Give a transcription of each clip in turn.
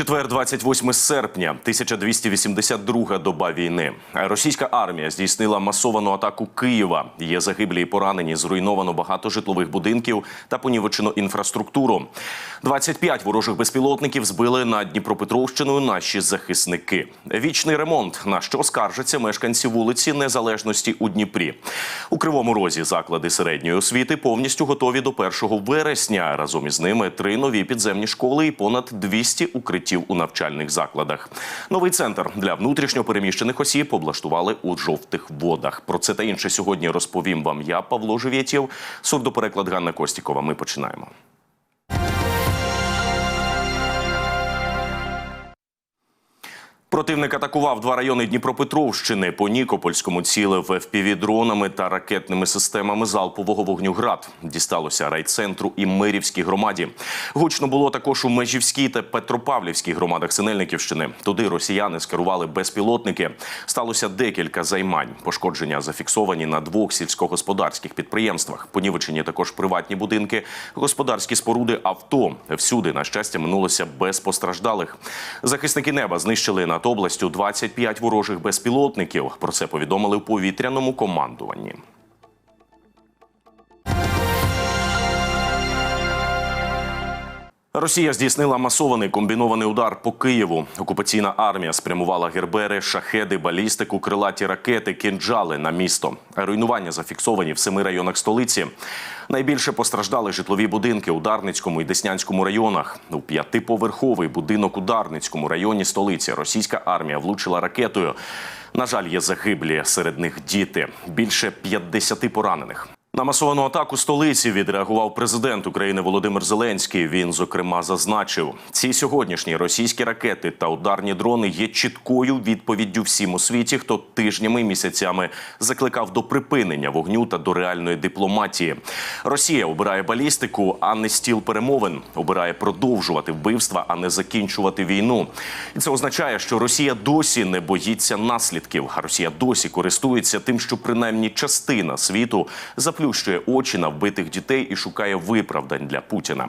Четвер, 28 серпня, 1282 доба війни. Російська армія здійснила масовану атаку Києва. Є загиблі і поранені, зруйновано багато житлових будинків та понівечено інфраструктуру. 25 ворожих безпілотників збили над Дніпропетровщиною наші захисники. Вічний ремонт, на що скаржаться мешканці вулиці Незалежності у Дніпрі. У Кривому Розі заклади середньої освіти повністю готові до 1 вересня. Разом із ними три нові підземні школи і понад 200 укриттів у навчальних закладах. Новий центр для внутрішньо переміщених осіб облаштували у жовтих водах. Про це та інше сьогодні розповім вам я, Павло Живєтєв. Сурдопереклад Ганна Костікова. Ми починаємо. Противник атакував два райони Дніпропетровщини. По Нікопольському цілив FPV-дронами та ракетними системами залпового вогню «Град». Дісталося райцентру і Мирівській громаді. Гучно було також у Межівській та Петропавлівській громадах Синельниківщини. Туди росіяни скерували безпілотники. Сталося декілька займань. Пошкодження зафіксовані на двох сільськогосподарських підприємствах. Понівечені також приватні будинки, господарські споруди, авто. Всюди, на щастя, минулося без постраждалих. Захисники неба знищили над областю 25 ворожих безпілотників. Про це повідомили в повітряному командуванні. Росія здійснила масований комбінований удар по Києву. Окупаційна армія спрямувала гербери, шахеди, балістику, крилаті ракети, кінджали на місто. Руйнування зафіксовані в семи районах столиці. Найбільше постраждали житлові будинки у Дарницькому і Деснянському районах. У п'ятиповерховий будинок у Дарницькому районі столиці російська армія влучила ракетою. На жаль, є загиблі серед них діти. Більше 50 поранених. На масовану атаку столиці відреагував президент України Володимир Зеленський. Він зокрема зазначив, ці сьогоднішні російські ракети та ударні дрони є чіткою відповіддю всім у світі, хто тижнями і місяцями закликав до припинення вогню та до реальної дипломатії. Росія обирає балістику, а не стіл перемовин. Обирає продовжувати вбивства, а не закінчувати війну. І це означає, що Росія досі не боїться наслідків. А Росія досі користується тим, що принаймні частина світу заплющує очі на вбитих дітей і шукає виправдань для Путіна.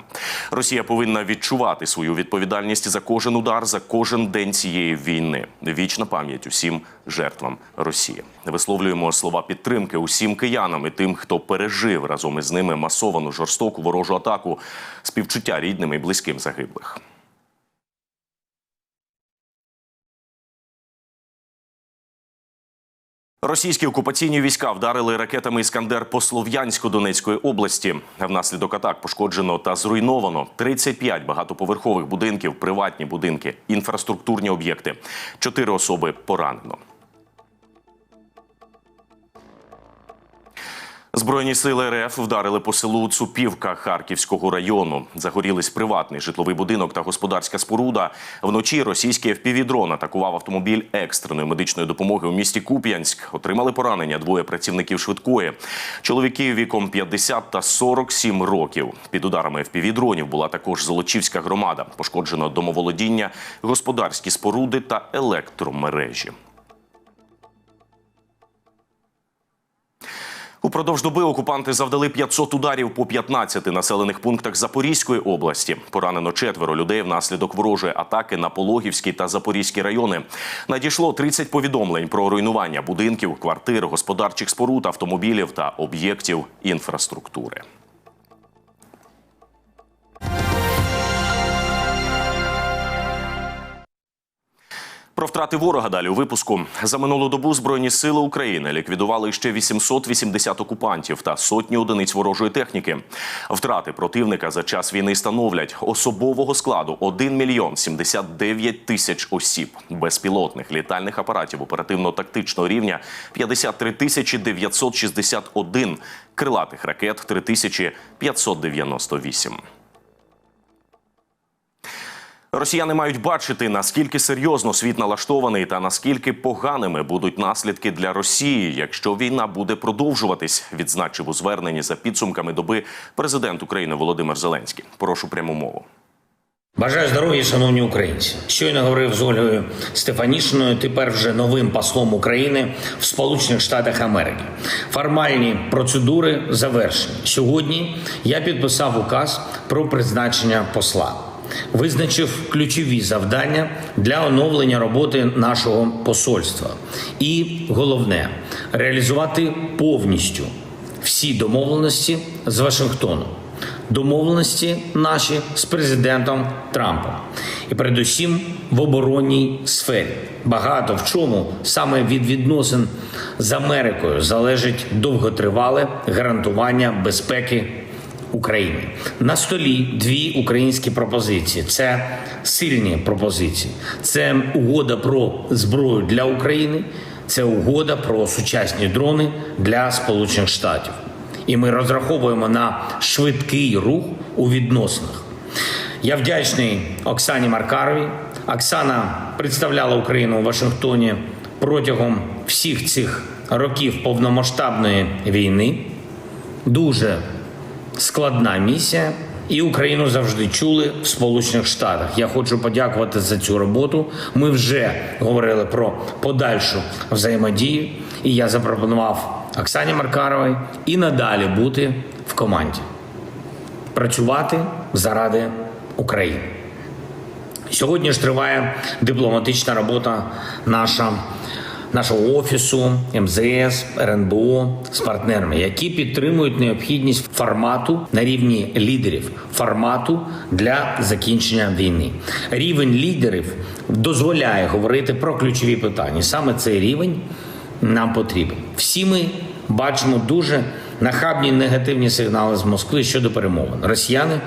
Росія повинна відчувати свою відповідальність за кожен удар, за кожен день цієї війни. Вічна пам'ять усім жертвам Росії. Висловлюємо слова підтримки усім киянам і тим, хто пережив разом із ними масовану жорстоку ворожу атаку, співчуття рідним і близьким загиблих. Російські окупаційні війська вдарили ракетами Іскандер по Слов'янську Донецької області. Внаслідок атак пошкоджено та зруйновано 35 багатоповерхових будинків, приватні будинки, інфраструктурні об'єкти. Чотири особи поранено. Збройні сили РФ вдарили по селу Цупівка Харківського району. Загорілись приватний житловий будинок та господарська споруда. Вночі російський FPV-дрон атакував автомобіль екстреної медичної допомоги у місті Куп'янськ. Отримали поранення двоє працівників швидкої. Чоловіки віком 50 та 47 років. Під ударами FPV-дронів була також Золочівська громада. Пошкоджено домоволодіння, господарські споруди та електромережі. Упродовж доби окупанти завдали 500 ударів по 15 населених пунктах Запорізької області. Поранено четверо людей внаслідок ворожої атаки на Пологівський та Запорізький райони. Надійшло 30 повідомлень про руйнування будинків, квартир, господарчих споруд, автомобілів та об'єктів інфраструктури. Про втрати ворога далі у випуску за минулу добу збройні сили України ліквідували ще 880 окупантів та сотні одиниць ворожої техніки. Втрати противника за час війни становлять особового складу 1 мільйон 79 тисяч осіб, безпілотних літальних апаратів оперативно-тактичного рівня 53 тисячі 961, крилатих ракет 3598. Росіяни мають бачити, наскільки серйозно світ налаштований та наскільки поганими будуть наслідки для Росії, якщо війна буде продовжуватись, відзначив у зверненні за підсумками доби президент України Володимир Зеленський. Прошу пряму мову. Бажаю здоров'я, шановні українці. Щойно говорив з Ольгою Стефанішиною, тепер вже новим послом України в Сполучених Штатах Америки. Формальні процедури завершені. Сьогодні я підписав указ про призначення посла. Визначив ключові завдання для оновлення роботи нашого посольства. І головне реалізувати повністю всі домовленості з Вашингтоном. Домовленості наші з президентом Трампом, і передусім в оборонній сфері. Багато в чому саме від відносин з Америкою залежить довготривале гарантування безпеки України. На столі дві українські пропозиції. Це сильні пропозиції. Це угода про зброю для України, це угода про сучасні дрони для Сполучених Штатів. І ми розраховуємо на швидкий рух у відносинах. Я вдячний Оксані Маркаровій. Оксана представляла Україну у Вашингтоні протягом всіх цих років повномасштабної війни. Дуже складна місія, і Україну завжди чули в Сполучених Штатах. Я хочу подякувати за цю роботу. Ми вже говорили про подальшу взаємодію, і я запропонував Оксані Маркаровій і надалі бути в команді, працювати заради України. Сьогодні ж триває дипломатична робота наша, нашого офісу, МЗС, РНБО з партнерами, які підтримують необхідність формату на рівні лідерів, формату для закінчення війни. Рівень лідерів дозволяє говорити про ключові питання. Саме цей рівень нам потрібен. Всі ми бачимо дуже нахабні негативні сигнали з Москви щодо перемовин. Росіяни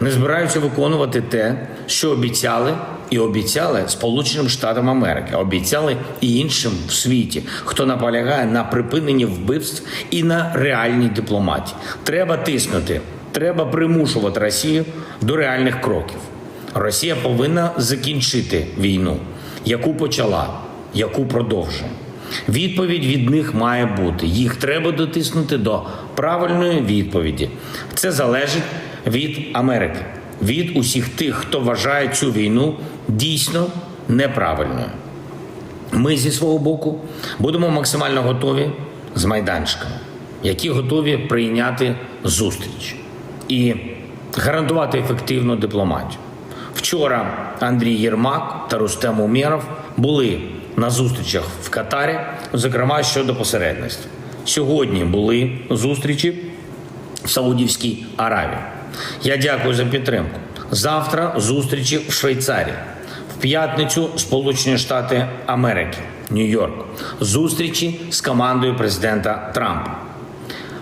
не збираються виконувати те, що обіцяли, і обіцяли Сполученим Штатам Америки, обіцяли і іншим в світі, хто наполягає на припиненні вбивств і на реальній дипломатії. Треба тиснути, треба примушувати Росію до реальних кроків. Росія повинна закінчити війну, яку почала, яку продовжує. Відповідь від них має бути. Їх треба дотиснути до правильної відповіді. Це залежить від Америки, від усіх тих, хто вважає цю війну дійсно неправильною. Ми зі свого боку будемо максимально готові з майданчиками, які готові прийняти зустріч і гарантувати ефективну дипломатію. Вчора Андрій Єрмак та Рустем Умєров були на зустрічах в Катарі, зокрема щодо посередництва. Сьогодні були зустрічі в Саудівській Аравії. Я дякую за підтримку. Завтра зустрічі в Швейцарії. В п'ятницю Сполучені Штати Америки, Нью-Йорк. Зустрічі з командою президента Трампа.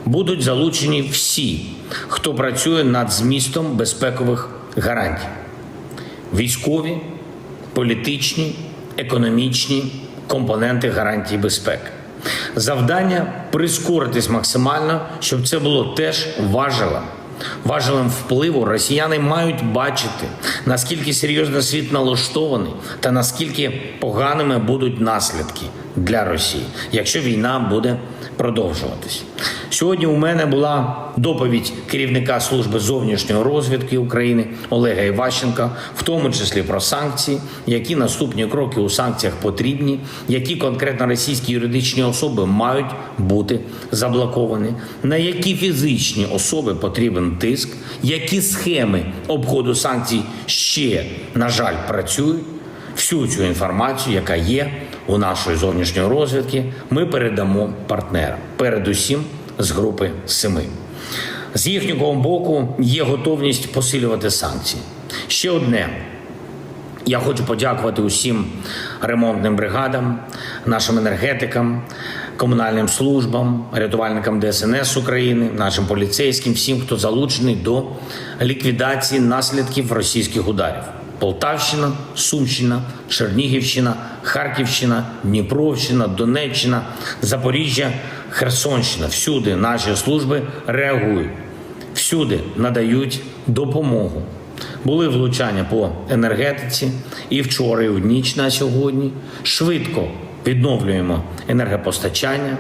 Будуть залучені всі, хто працює над змістом безпекових гарантій військові, політичні, економічні компоненти гарантії безпеки. Завдання прискоритись максимально, щоб це було теж важелем. Важелем впливу росіяни мають бачити, наскільки серйозно світ налаштований та наскільки поганими будуть наслідки для Росії, якщо війна буде продовжуватись. Сьогодні у мене була доповідь керівника служби зовнішньої розвідки України Олега Іващенка, в тому числі про санкції, які наступні кроки у санкціях потрібні, які конкретно російські юридичні особи мають бути заблоковані, на які фізичні особи потрібен тиск, які схеми обходу санкцій ще на жаль працюють. Всю цю інформацію, яка є у нашої зовнішньої розвідки, ми передамо партнерам, передусім з групи семи. З їхнього боку є готовність посилювати санкції. Ще одне. Я хочу подякувати усім ремонтним бригадам, нашим енергетикам, комунальним службам, рятувальникам ДСНС України, нашим поліцейським, всім, хто залучений до ліквідації наслідків російських ударів. Полтавщина, Сумщина, Чернігівщина, Харківщина, Дніпровщина, Донеччина, Запоріжжя, Херсонщина. Всюди наші служби реагують, всюди надають допомогу. Були влучання по енергетиці і вчора, і в ніч на сьогодні. Швидко відновлюємо енергопостачання.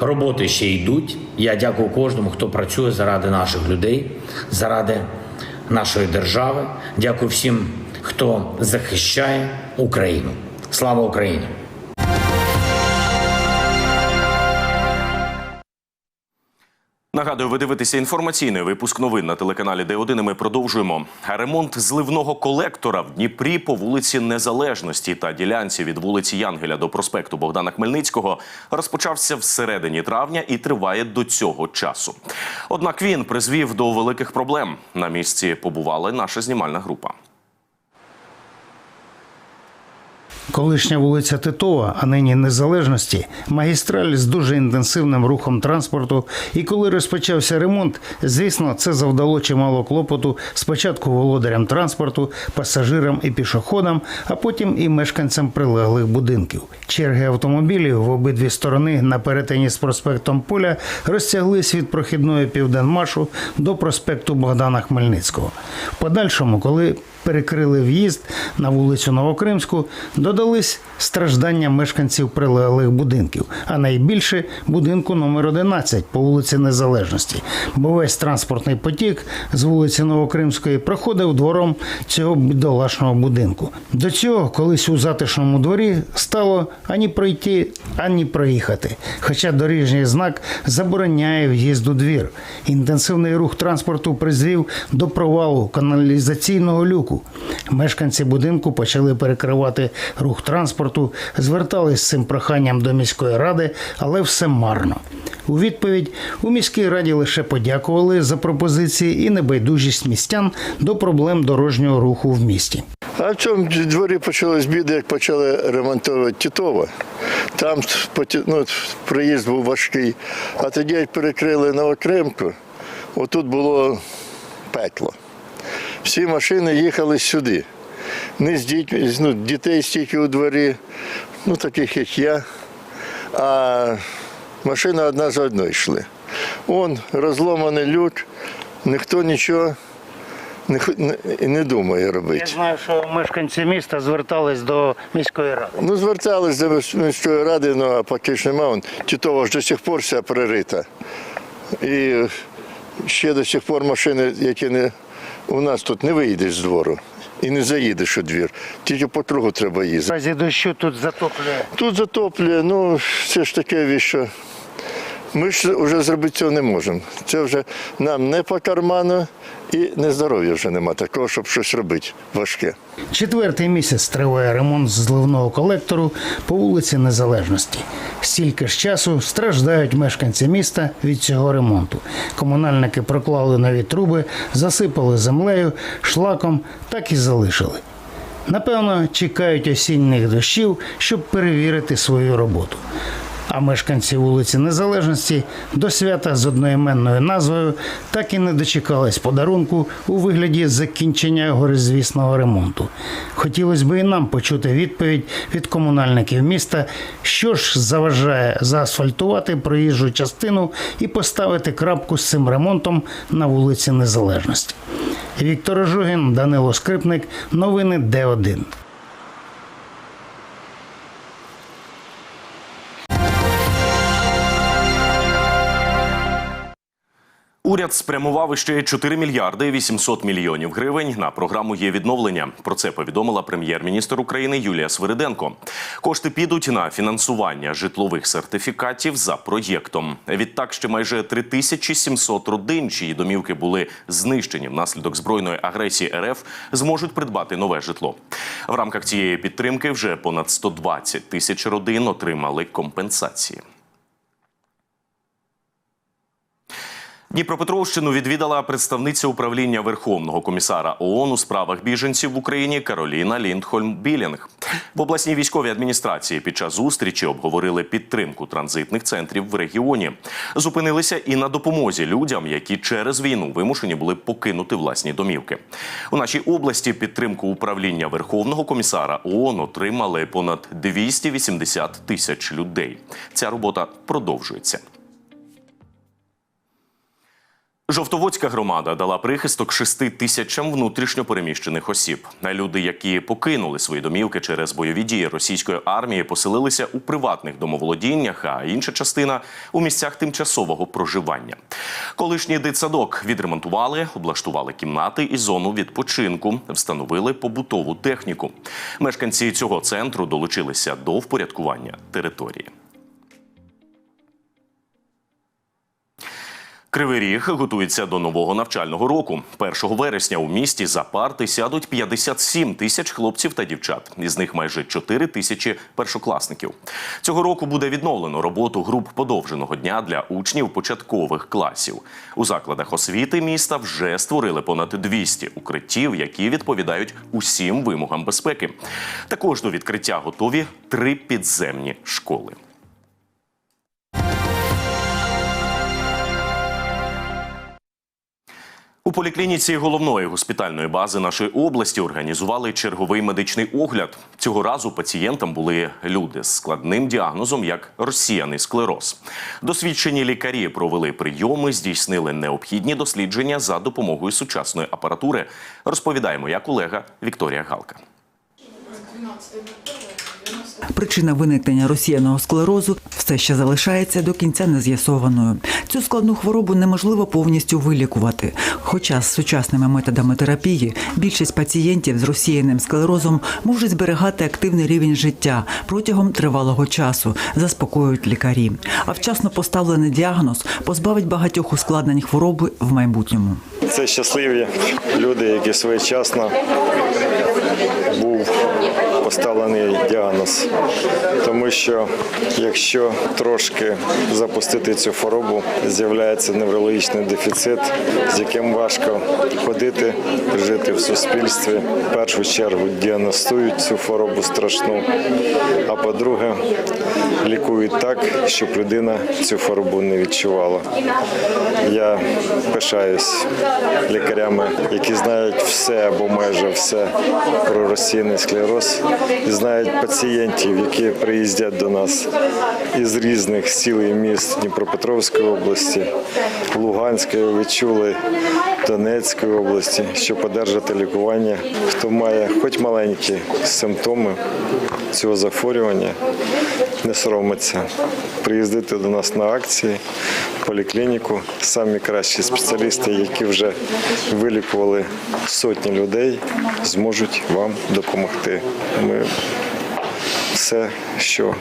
Роботи ще йдуть. Я дякую кожному, хто працює заради наших людей, заради нашої держави. Дякую всім, хто захищає Україну. Слава Україні! Нагадую, ви дивитеся інформаційний випуск новин на телеканалі Д1. і Ми продовжуємо. Ремонт зливного колектора в Дніпрі по вулиці Незалежності та ділянці від вулиці Янгеля до проспекту Богдана Хмельницького розпочався всередині травня і триває до цього часу. Однак він призвів до великих проблем. На місці побувала наша знімальна група. Колишня вулиця Титова, а нині Незалежності, магістраль з дуже інтенсивним рухом транспорту. І коли розпочався ремонт, звісно, це завдало чимало клопоту спочатку володарям транспорту, пасажирам і пішоходам, а потім і мешканцям прилеглих будинків. Черги автомобілів в обидві сторони на перетині з проспектом Поля розтяглись від прохідної південмашу до проспекту Богдана Хмельницького. В подальшому, коли перекрили в'їзд на вулицю Новокримську, додались страждання мешканців прилеглих будинків, а найбільше будинку номер 11 по вулиці Незалежності, бо весь транспортний потік з вулиці Новокримської проходив двором цього бідолашного будинку. До цього колись у затишному дворі стало ані пройти, ані проїхати. Хоча доріжній знак забороняє в'їзд у двір. Інтенсивний рух транспорту призвів до провалу каналізаційного люку. Мешканці будинку почали перекривати рух транспорту, звертались з цим проханням до міської ради, але все марно. У відповідь у міській раді лише подякували за пропозиції і небайдужість містян до проблем дорожнього руху в місті. А в цьому дворі почалось біди, як почали ремонтувати Тітова. Там ну, проїзд був важкий. А тоді як перекрили Новокремку, отут було пекло. Всі машини їхали сюди. Не з дітьми, ну, дітей стільки у дворі, ну таких як я. А машина одна за одною йшли. Он розломаний люк, ніхто нічого не, не, не думає робити. Я знаю, що мешканці міста звертались до міської ради. Ну, звертались до міської ради, ну а поки ж нема. Вон, Тітова ж до сих пор вся пририта. І ще до сих пор машини, які не у нас тут не виїдеш з двору і не заїдеш у двір. Тільки по кругу треба їздити. разі дощу тут затоплює. Тут затоплює, ну це ж таке віщо. що ми ж вже зробити цього не можемо. Це вже нам не по карману і не здоров'я вже нема такого, щоб щось робити важке. Четвертий місяць триває ремонт зливного колектору по вулиці Незалежності. Стільки ж часу страждають мешканці міста від цього ремонту. Комунальники проклали нові труби, засипали землею, шлаком, так і залишили. Напевно, чекають осінніх дощів, щоб перевірити свою роботу. А мешканці вулиці Незалежності до свята з одноіменною назвою так і не дочекались подарунку у вигляді закінчення горизвісного ремонту. Хотілося б і нам почути відповідь від комунальників міста, що ж заважає заасфальтувати проїжджу частину і поставити крапку з цим ремонтом на вулиці Незалежності. Віктор Ожугін, Данило Скрипник, новини Д1. Уряд спрямував іще 4 мільярди 800 мільйонів гривень на програму є відновлення. Про це повідомила прем'єр-міністр України Юлія Свириденко. Кошти підуть на фінансування житлових сертифікатів за проєктом. Відтак ще майже 3700 родин, чиї домівки були знищені внаслідок збройної агресії РФ, зможуть придбати нове житло. В рамках цієї підтримки вже понад 120 тисяч родин отримали компенсації. Дніпропетровщину відвідала представниця управління Верховного комісара ООН у справах біженців в Україні Кароліна Ліндхольм Білінг. В обласній військовій адміністрації під час зустрічі обговорили підтримку транзитних центрів в регіоні. Зупинилися і на допомозі людям, які через війну вимушені були покинути власні домівки. У нашій області підтримку управління Верховного комісара ООН отримали понад 280 тисяч людей. Ця робота продовжується. Жовтоводська громада дала прихисток шести тисячам внутрішньо переміщених осіб. Люди, які покинули свої домівки через бойові дії російської армії, поселилися у приватних домоволодіннях, а інша частина у місцях тимчасового проживання. Колишній дитсадок відремонтували, облаштували кімнати і зону відпочинку, встановили побутову техніку. Мешканці цього центру долучилися до впорядкування території. Кривий Ріг готується до нового навчального року. 1 вересня у місті за парти сядуть 57 тисяч хлопців та дівчат. Із них майже 4 тисячі першокласників. Цього року буде відновлено роботу груп подовженого дня для учнів початкових класів. У закладах освіти міста вже створили понад 200 укриттів, які відповідають усім вимогам безпеки. Також до відкриття готові три підземні школи. У поліклініці головної госпітальної бази нашої області організували черговий медичний огляд. Цього разу пацієнтам були люди з складним діагнозом, як розсіяний склероз. Досвідчені лікарі провели прийоми, здійснили необхідні дослідження за допомогою сучасної апаратури. Розповідає моя колега Вікторія Галка. Причина виникнення розсіяного склерозу все ще залишається до кінця нез'ясованою. Цю складну хворобу неможливо повністю вилікувати. Хоча з сучасними методами терапії більшість пацієнтів з розсіяним склерозом можуть зберігати активний рівень життя протягом тривалого часу, заспокоюють лікарі. А вчасно поставлений діагноз позбавить багатьох ускладнень хвороби в майбутньому. Це щасливі люди, які своєчасно був поставлений діагноз. Тому що якщо трошки запустити цю хворобу, з'являється неврологічний дефіцит, з яким важко ходити, жити в суспільстві. В першу чергу діагностують цю хворобу страшну, а по-друге, лікують так, щоб людина цю хворобу не відчувала. Я пишаюсь лікарями, які знають все або майже все про розсіяний склероз, і знають пацієнтів, які приїздять до нас із різних сіл і міст Дніпропетровської області, Луганської, ви Донецької області, щоб одержати лікування. Хто має хоч маленькі симптоми цього захворювання, не соромиться приїздити до нас на акції, поліклініку. Самі кращі спеціалісти, які вже вилікували сотні людей, зможуть вам допомогти. Ми все, що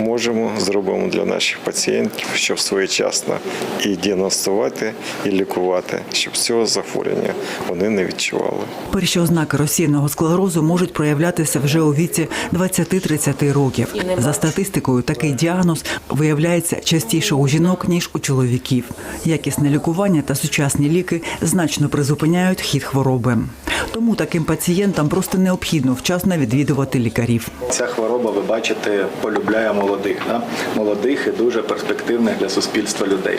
можемо, зробимо для наших пацієнтів, щоб своєчасно і діагностувати, і лікувати, щоб цього захворювання вони не відчували. Перші ознаки розсіяного склерозу можуть проявлятися вже у віці 20-30 років. За статистикою, такий діагноз виявляється частіше у жінок ніж у чоловіків. Якісне лікування та сучасні ліки значно призупиняють хід хвороби. Тому таким пацієнтам просто необхідно вчасно відвідувати лікарів. Ця хвороба, ви бачите, полюбляє молодих, да? молодих і дуже перспективних для суспільства людей.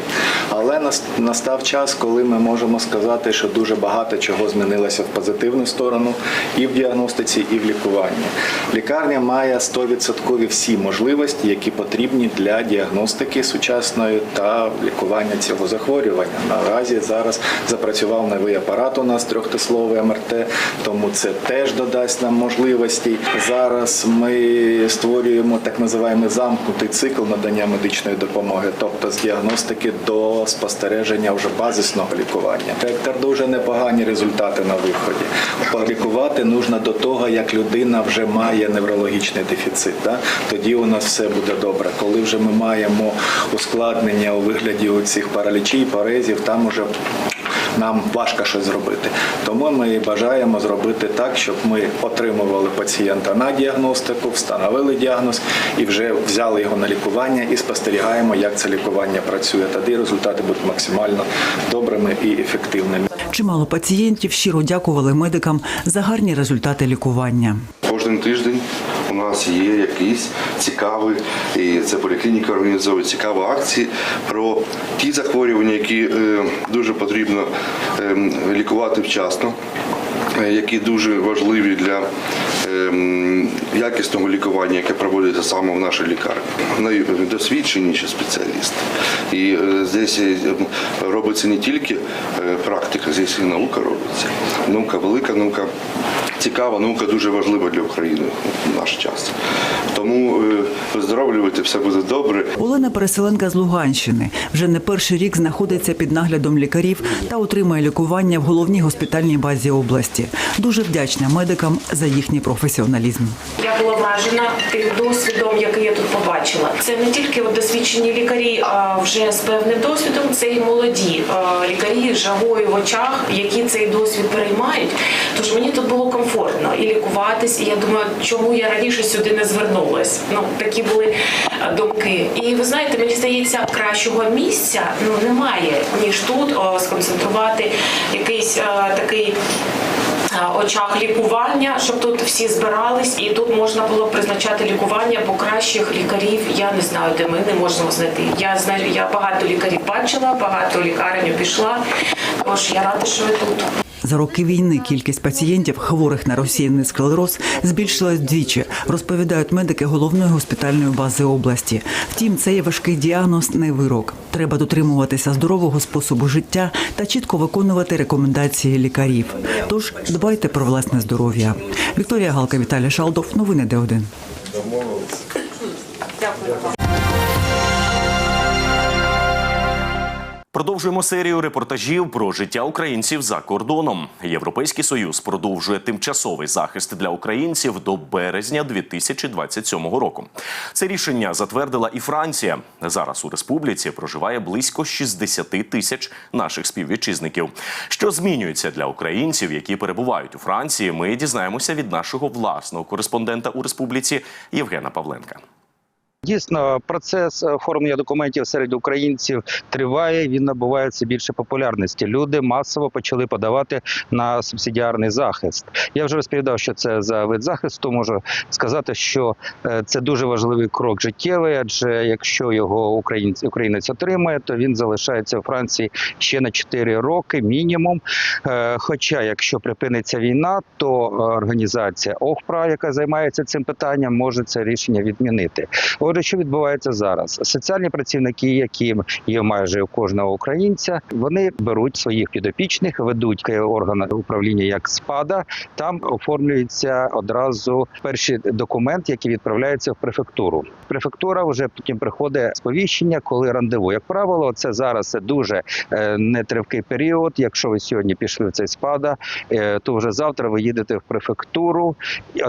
Але настав час, коли ми можемо сказати, що дуже багато чого змінилося в позитивну сторону і в діагностиці, і в лікуванні. Лікарня має 100% всі можливості, які потрібні для діагностики сучасної та лікування цього захворювання. Наразі зараз запрацював новий апарат у нас трьохтисловий МРТ, тому це теж додасть нам можливості. Зараз ми створюємо так називаємо замкнутий цикл надання медичної допомоги, тобто з діагностики до спостереження вже базисного лікування. Тепер дуже непогані результати на виході. Полікувати нужно до того, як людина вже має неврологічний дефіцит. Да? Тоді у нас все буде добре. Коли вже ми маємо ускладнення у вигляді цих паралічій, парезів, там уже нам важко щось зробити. Тому ми бажаємо зробити так, щоб ми отримували пацієнта на діагностику, встановили діагноз і вже взяли його на лікування і спостерігаємо, як це лікування працює. Тоді результати будуть максимально добрими і ефективними. Чимало пацієнтів щиро дякували медикам за гарні результати лікування. Кожен тиждень нас є якісь цікаві, і це поліклініка організовує цікаві акції про ті захворювання, які е, дуже потрібно е, лікувати вчасно, е, які дуже важливі для е, якісного лікування, яке проводиться саме в нашій лікарні. Найдосвідченіші спеціалісти. І е, здесь робиться не тільки практика, здесь і наука робиться. Наука велика, наука цікава наука дуже важлива для України в наш час. Тому е, виздоровлювати все буде добре. Олена Переселенка з Луганщини вже не перший рік знаходиться під наглядом лікарів та отримує лікування в головній госпітальній базі області. Дуже вдячна медикам за їхній професіоналізм. Я була вражена тим досвідом, який я тут побачила. Це не тільки досвідчені лікарі, а вже з певним досвідом. Це і молоді е, лікарі з жагою в очах, які цей досвід переймають. Тож мені тут було комфортно і лікуватись. І я думаю, чому я раніше сюди не звернулась. Ну такі були е, думки. І ви знаєте, мені здається, кращого місця ну немає ніж тут о, сконцентрувати якийсь е, такий е, очах лікування, щоб тут всі збирались, і тут можна було призначати лікування, бо кращих лікарів я не знаю, де ми не можемо знайти. Я знаю, я багато лікарів бачила, багато лікарень пішла. Тож я рада, що ви тут. За роки війни кількість пацієнтів, хворих на розсіяний склероз, збільшилась вдвічі, розповідають медики головної госпітальної бази області. Втім, цей важкий діагноз не вирок. Треба дотримуватися здорового способу життя та чітко виконувати рекомендації лікарів. Тож дбайте про власне здоров'я. Вікторія Галка, Віталій Шалдов. Новини Д1. Продовжуємо серію репортажів про життя українців за кордоном. Європейський союз продовжує тимчасовий захист для українців до березня 2027 року. Це рішення затвердила і Франція. Зараз у республіці проживає близько 60 тисяч наших співвітчизників. Що змінюється для українців, які перебувають у Франції? Ми дізнаємося від нашого власного кореспондента у республіці Євгена Павленка. Дійсно, процес оформлення документів серед українців триває. Він набуває все більше популярності. Люди масово почали подавати на субсидіарний захист. Я вже розповідав, що це за вид захисту. Можу сказати, що е, це дуже важливий крок життєвий, адже якщо його українець українець отримає, то він залишається у Франції ще на 4 роки мінімум. Е, Хоча, якщо припиниться війна, то е, організація ОХПРА, яка займається цим питанням, може це рішення відмінити. Що відбувається зараз? Соціальні працівники, які є майже у кожного українця, вони беруть своїх підопічних, ведуть орган управління як СПАДА. Там оформлюється одразу перший документ, який відправляється в префектуру. Префектура вже потім приходить сповіщення, коли рандеву. Як правило, це зараз дуже е, нетривкий період. Якщо ви сьогодні пішли в цей СПАДА, е, то вже завтра ви їдете в префектуру,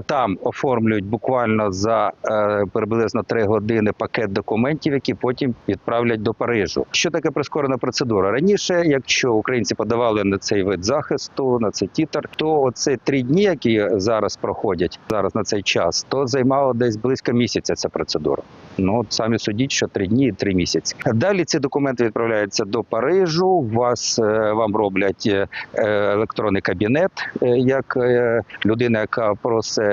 там оформлюють буквально за е, приблизно три години пакет документів, які потім відправлять до Парижу. Що таке прискорена процедура? Раніше, якщо українці подавали на цей вид захисту, на цей тітр, то оці три дні, які зараз проходять зараз на цей час, то займало десь близько місяця ця процедура. Ну от самі судіть, що три дні і три місяці. Далі ці документи відправляються до Парижу. Вас е, вам роблять е, електронний кабінет, е, як людина, яка просить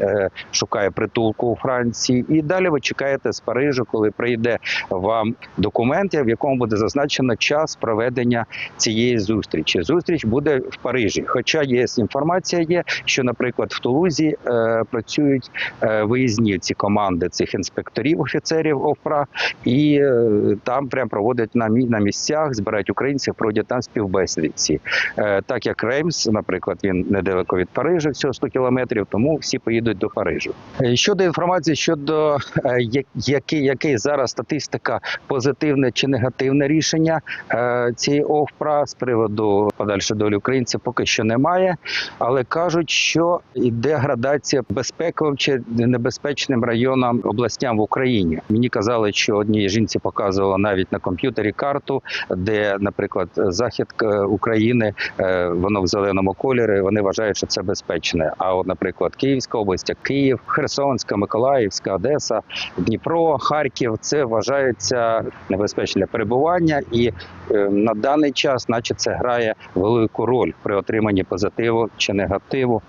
е, шукає притулку у Франції, і далі ви чекаєте з Парижу, коли прийде вам документ, в якому буде зазначено час проведення цієї зустрічі. Зустріч буде в Парижі. Хоча є інформація, є що, наприклад, в Тулузі е, працюють е, виїзні ці команди цих інспекторів, офіцерів ОФРА, і е, там прям проводять на на місцях, збирають українців, проводять там співбесіди. ці. Е, так як Реймс, наприклад, він недалеко від Парижа, всього 100 кілометрів, тому всі поїдуть до Парижу. Е, Щодо інформації щодо е, який, який зараз статистика позитивне чи негативне рішення е, цієї ОВПРА з приводу подальшої долі українців поки що немає, але кажуть, що йде градація безпековим чи небезпечним районам областям в Україні. Мені казали, що одній жінці показувала навіть на комп'ютері карту, де, наприклад, захід е, України е, воно в зеленому кольорі. Вони вважають, що це безпечне. А от, наприклад, Київська область, Київ, Херсонська, Миколаївська, Одеса, Дніпро, Харків це вважається небезпечне для перебування, і е, на даний час, наче це грає велику роль при отриманні позитиву чи негативу.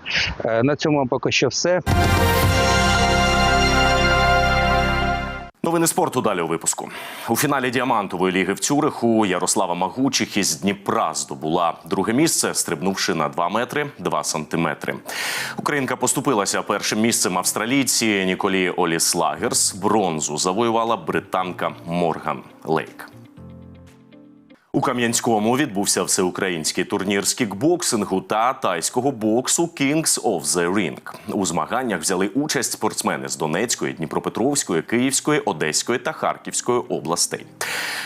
Е, На цьому поки що все. Новини спорту далі у випуску. У фіналі діамантової ліги в Цюриху Ярослава Магучих із Дніпра здобула друге місце, стрибнувши на 2 метри 2 сантиметри. Українка поступилася першим місцем австралійці Ніколі Оліс Лагерс. Бронзу завоювала британка Морган Лейк. У Кам'янському відбувся всеукраїнський турнір з кікбоксингу та тайського боксу Kings of the Ring. У змаганнях взяли участь спортсмени з Донецької, Дніпропетровської, Київської, Одеської та Харківської областей.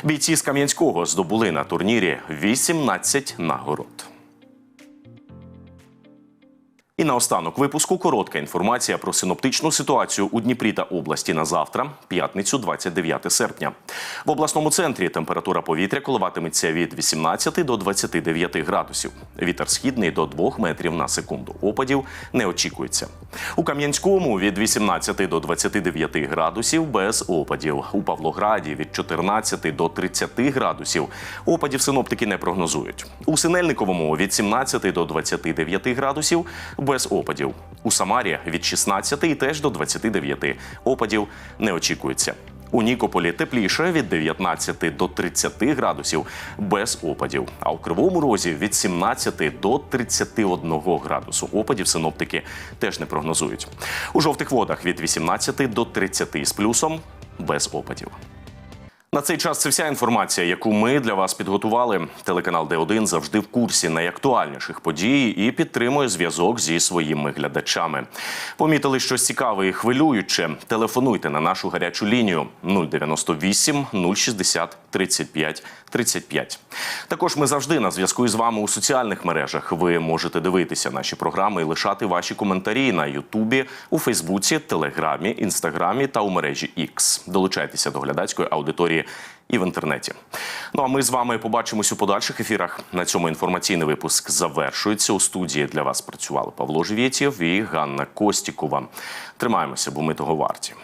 Бійці з Кам'янського здобули на турнірі 18 нагород. І наостанок випуску коротка інформація про синоптичну ситуацію у Дніпрі та області на завтра, п'ятницю, 29 серпня. В обласному центрі температура повітря коливатиметься від 18 до 29 градусів. Вітер східний до 2 метрів на секунду. Опадів не очікується. У Кам'янському від 18 до 29 градусів без опадів. У Павлограді від 14 до 30 градусів. Опадів синоптики не прогнозують. У Синельниковому від 17 до 29 градусів без опадів. У Самарі від 16 і теж до 29 опадів не очікується. У Нікополі тепліше від 19 до 30 градусів без опадів. А у Кривому Розі від 17 до 31 градусу. Опадів синоптики теж не прогнозують. У жовтих водах від 18 до 30 з плюсом без опадів. На цей час це вся інформація, яку ми для вас підготували. Телеканал Д1 завжди в курсі найактуальніших подій і підтримує зв'язок зі своїми глядачами. Помітили щось цікаве і хвилююче. Телефонуйте на нашу гарячу лінію 098 060 35 35. Також ми завжди на зв'язку із вами у соціальних мережах. Ви можете дивитися наші програми і лишати ваші коментарі на Ютубі, у Фейсбуці, Телеграмі, Інстаграмі та у мережі X. Долучайтеся до глядацької аудиторії і в інтернеті. Ну а ми з вами побачимось у подальших ефірах. На цьому інформаційний випуск завершується. У студії для вас працювали Павло Живєтєв і Ганна Костікова. Тримаємося, бо ми того варті.